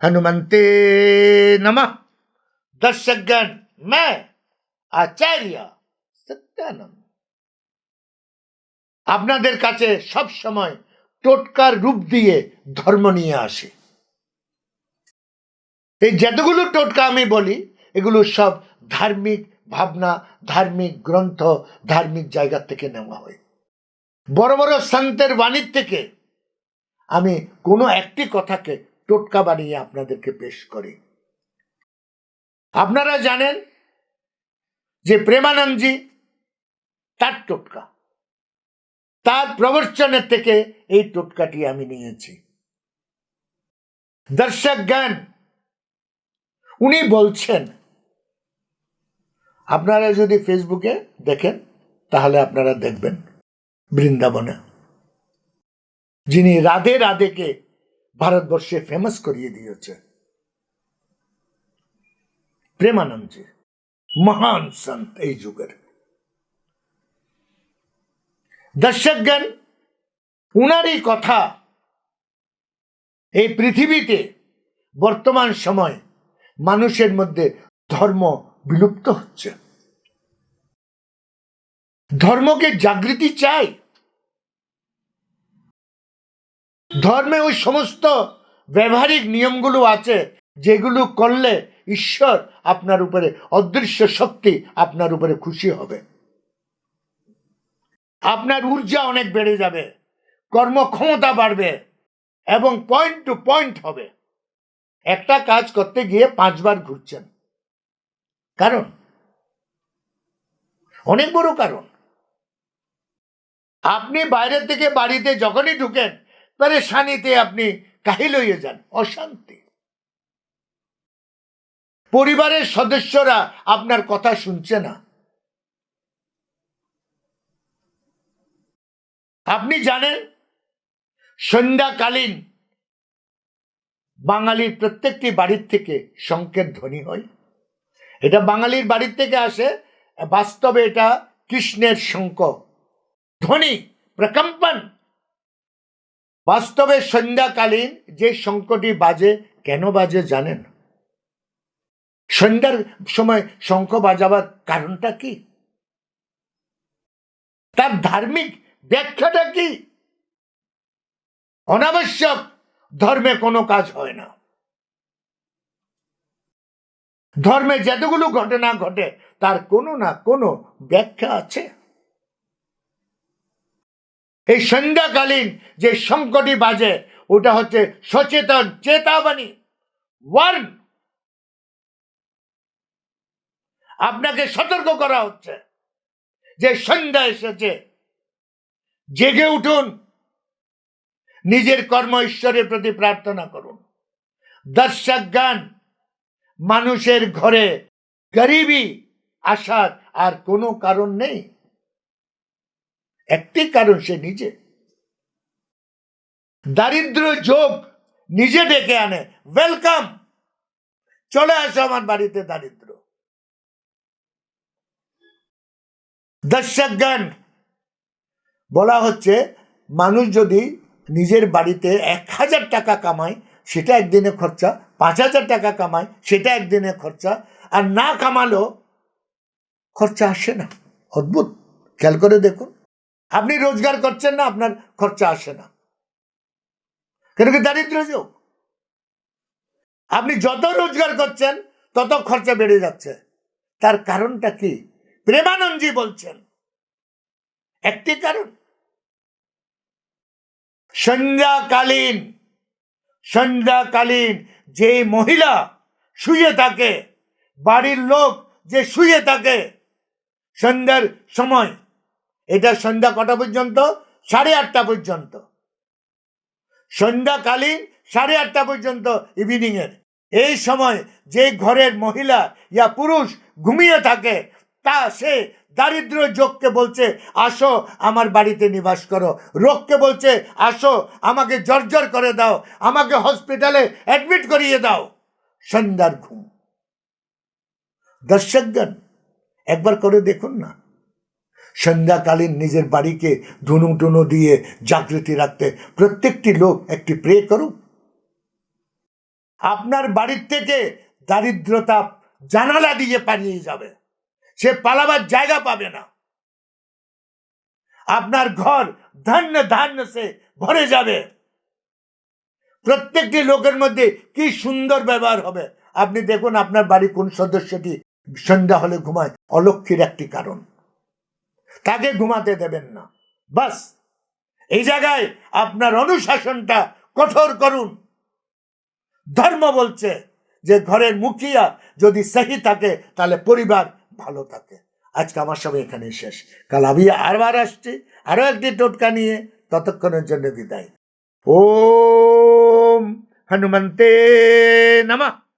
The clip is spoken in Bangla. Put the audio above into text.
हनुमंते नमः दर्शकगण मैं आचार्य সত্যানন্দ আপনাদের কাছে সব সময় টোটকার রূপ দিয়ে ধর্ম নিয়ে আসি এই যতগুলো টোটকা আমি বলি এগুলো সব ধার্মিক ভাবনা ধার্মিক গ্রন্থ ধার্মিক জায়গা থেকে নেওয়া হয় বড় বড় সন্তের বাণীর থেকে আমি কোনো একটি কথাকে টোটকা বানিয়ে আপনাদেরকে পেশ করে। আপনারা জানেন যে প্রেমানন্দজি তার টোটকা। তার প্রবচনের থেকে এই টোটকাটি আমি নিয়েছি। দর্শক জ্ঞান উনি বলছেন, আপনারা যদি ফেসবুকে দেখেন, তাহলে আপনারা দেখবেন বৃন্দাবনে। যিনি রাধে রাধেকে ভারতবর্ষে ফেমাস করিয়ে দিয়েছে। প্রেমানন্দজি, মহান সন্ত এই যুগের। দর্শকগণ, উনারই কথা এই পৃথিবীতে বর্তমান সময় মানুষের মধ্যে ধর্ম বিলুপ্ত হচ্ছে। ধর্মকে জাগৃতি চাই ধর্মে ওই সমস্ত ব্যবহারিক নিয়মগুলো আছে, যেগুলো করলে ঈশ্বর আপনার উপরে, অদৃশ্য শক্তি আপনার উপরে খুশি হবে। আপনার ঊর্জা অনেক বেড়ে যাবে, কর্মক্ষমতা বাড়বে এবং পয়েন্ট টু পয়েন্ট হবে। একটা কাজ করতে গিয়ে পাঁচবার ঘুরছেন। কারণ? অনেক বড় কারণ। আপনি বাইরের থেকে বাড়িতে যখনই ঢুকেন পেরেশানিতে আপনি কাহিল হয়ে যান, অশান্তি। পরিবারের সদস্যরা আপনার কথা শুনছে না। আপনি জানেন, সন্ধ্যাকালীন বাঙালির প্রত্যেকটি বাড়ির থেকে সংকেত ধ্বনি হয়। এটা বাঙালির বাড়ির থেকে আসে, বাস্তবে এটা কৃষ্ণের শঙ্ক ধ্বনি, প্রকম্পন। বাস্তবে সন্ধ্যাকালীন যে শঙ্কটি বাজে, কেন বাজে জানেন? সন্ধ্যার সময় শঙ্খ বাজাবার কারণটা কি? তার ধার্মিক ব্যাখ্যাটা কি? অনাবশ্যক, ধর্মে কোনো কাজ হয় না। ধর্মে যতগুলো ঘটনা ঘটে, তার কোনো না কোনো ব্যাখ্যা আছে। এই সন্ধ্যাকালীন যে সংকটি বাজে, ওটা হচ্ছে সচেতন চেতাবাণী ওয়ার্ন। আপনাকে সতর্ক করা হচ্ছে যে সন্ধ্যা এসেছে। জেগে উঠুন। নিজের কর্ম ঈশ্বরের প্রতি প্রার্থনা করুন। দর্শক গান, মানুষের ঘরে গরিবি আসার আর কোনো কারণ নেই। একটি কারণ সে নিজে। দারিদ্র যোগ নিজে ডেকে আনে। ওয়েলকাম চলে আসো আমার বাড়িতে দারিদ্র। দর্শকগণ, বলা হচ্ছে মানুষ যদি নিজের বাড়িতে এক হাজার টাকা কামায়, সেটা একদিনে খরচা, পাঁচ হাজার টাকা কামায়, সেটা একদিনে খরচা, আর না কামালো খরচা আসে না। অদ্ভুত। খেয়াল করে দেখুন। আপনি রোজগার করছেন না, আপনার খরচা আসে না। কেন কি দারিদ্র যোগ? আপনি যত রোজগার করছেন, তত খরচা বেড়ে যাচ্ছে। তার কারণটা কি? প্রেমানন্দজি বলছেন, একটি কারণ। সন্ধ্যাকালীন সন্ধ্যাকালীন যে মহিলা শুয়ে থাকে, বাড়ির লোক যে শুয়ে থাকে, সন্ধ্যার সময় এটা সন্ধ্যা কটা পর্যন্ত? সাড়ে আটটা পর্যন্ত। সন্ধ্যাকালীন সাড়ে আটটা পর্যন্ত ইভিনিংয়ের এই সময় যে ঘরের মহিলা ইয়া পুরুষ ঘুমিয়ে থাকে, তা সে দারিদ্র যোগকে বলছে, আসো আমার বাড়িতে নিবাস করো। রোগকে বলছে, আসো আমাকে জর্জর করে দাও, আমাকে হসপিটালে অ্যাডমিট করিয়ে দাও। সন্ধ্যার ঘুম। দর্শকগণ, একবার করে দেখুন না সন্ধ্যাকালীন নিজের বাড়িকে ধুনু টুনু দিয়ে জাগৃতি রাখতে প্রত্যেকটি লোক একটি প্রে করুক আপনার বাড়ির থেকে দারিদ্রতা জানালা দিয়ে পালিয়ে যাবে। সে পালাবার জায়গা পাবে না। আপনার ঘর ধান্য ধান্য সে ভরে যাবে। প্রত্যেকটি লোকের মধ্যে কি সুন্দর ব্যবহার হবে। আপনি দেখুন আপনার বাড়ি কোন সদস্যটি সন্ধ্যা হলে ঘুমায়। অলক্ষীর একটি কারণ। তাকে ঘুমাতে দেবেন না। বাস, এই জায়গায় আপনার অনুশাসনটা কঠোর করুন। ধর্ম বলছে যে ঘরের মুখিয়া যদি সহি থাকে, তাহলে পরিবার ভালো থাকে। আজকে আমার সব এখানে শেষ। কাল আমি আবার আসছি আরও একটি টোটকা নিয়ে, ততক্ষণের জন্য বিদায়। ওম হনুমন্তে নমঃ।